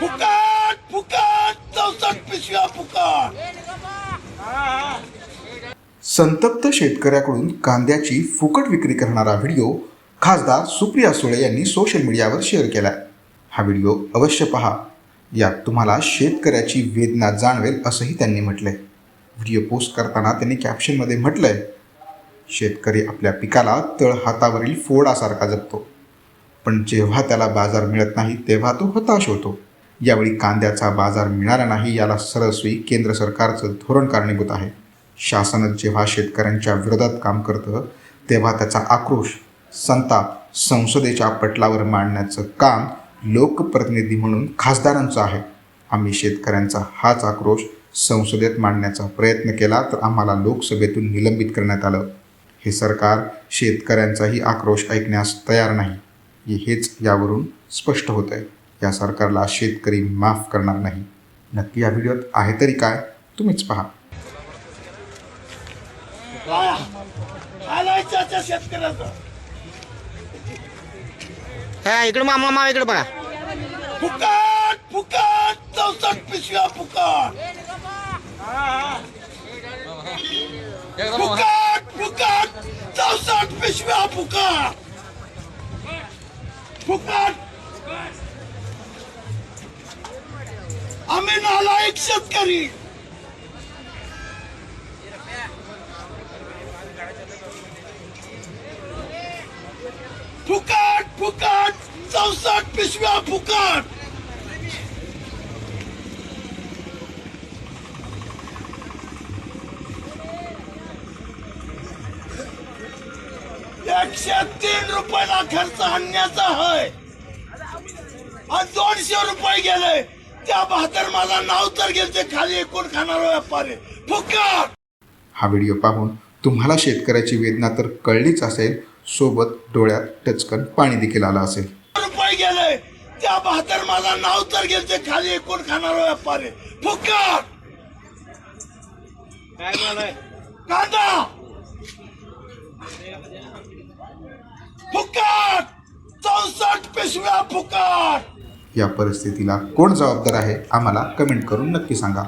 फुकट फुकट चौसष्ट पिशव्या फुकट संतप्त शेतकऱ्याकडून कांद्याची फुकट विक्री करणारा व्हिडिओ खासदार सुप्रिया सुळे यांनी सोशल मीडियावर शेअर केला हा व्हिडिओ अवश्य पहा. यात तुम्हाला शेतकऱ्याची वेदना जाणवेल असंही त्यांनी म्हटलंय. व्हिडिओ पोस्ट करताना त्यांनी कॅप्शनमध्ये म्हटलंय शेतकरी आपल्या पिकाला तळ हातावरील फोडासारखा जगतो पण जेव्हा त्याला बाजार मिळत नाही तेव्हा तो हताश होतो. यावेळी कांद्याचा बाजार मिळाला नाही याला सरस्वी केंद्र सरकारचं धोरण कारणीभूत आहे. शासन जेव्हा शेतकऱ्यांच्या विरोधात काम करतं तेव्हा त्याचा आक्रोश संताप संसदेच्या पटलावर मांडण्याचं काम लोकप्रतिनिधी म्हणून खासदारांचं आहे. आम्ही शेतकऱ्यांचा हाच आक्रोश संसदेत मांडण्याचा प्रयत्न केला तर आम्हाला लोकसभेतून निलंबित करण्यात आलं. हे सरकार शेतकऱ्यांचाही आक्रोश ऐकण्यास तयार नाही. हेच यावरून स्पष्ट होत आहे या सरकारला शेतकरी माफ़ करणार नाही. नक्की या व्हिडिओत आहे तरी काय? तुम्हीच पहा. हा इकडे मामा मामा इकडे बघा. फुकट फुकट चौसष्ट पिशव्या फुकट. फुकट फुकट चौसष्ट पिशव्या फुकट. फुकट आम्ही नालायक शेतकरी फुकट फुकट चौसष्ट पिशव्या फुकट. एकशे तीन रुपयाला खर्च आणण्याचा आहे आणि दोनशे रुपये गेले. त्या बहात्तर माझा नाव तर गेले ते खाली एकूण खाणार व्यापारी. फुकट! हा व्हिडिओ पाहून तुम्हाला शेतकऱ्याची वेदना तर कळलीच असेल सोबत डोळ्यात टचकन पाणी देखील आलं असेल. रुपये गेले. त्या बहात्तर माझा नाव तर गेले ते खाली एकूण खाणार व्यापारी. फुकट! कांदा! फुकट! चौसष्ट पिशव्या फुकट! या परिस्थितीला कोण जबाबदार आहे आम्हाला कमेंट करून नक्की सांगा.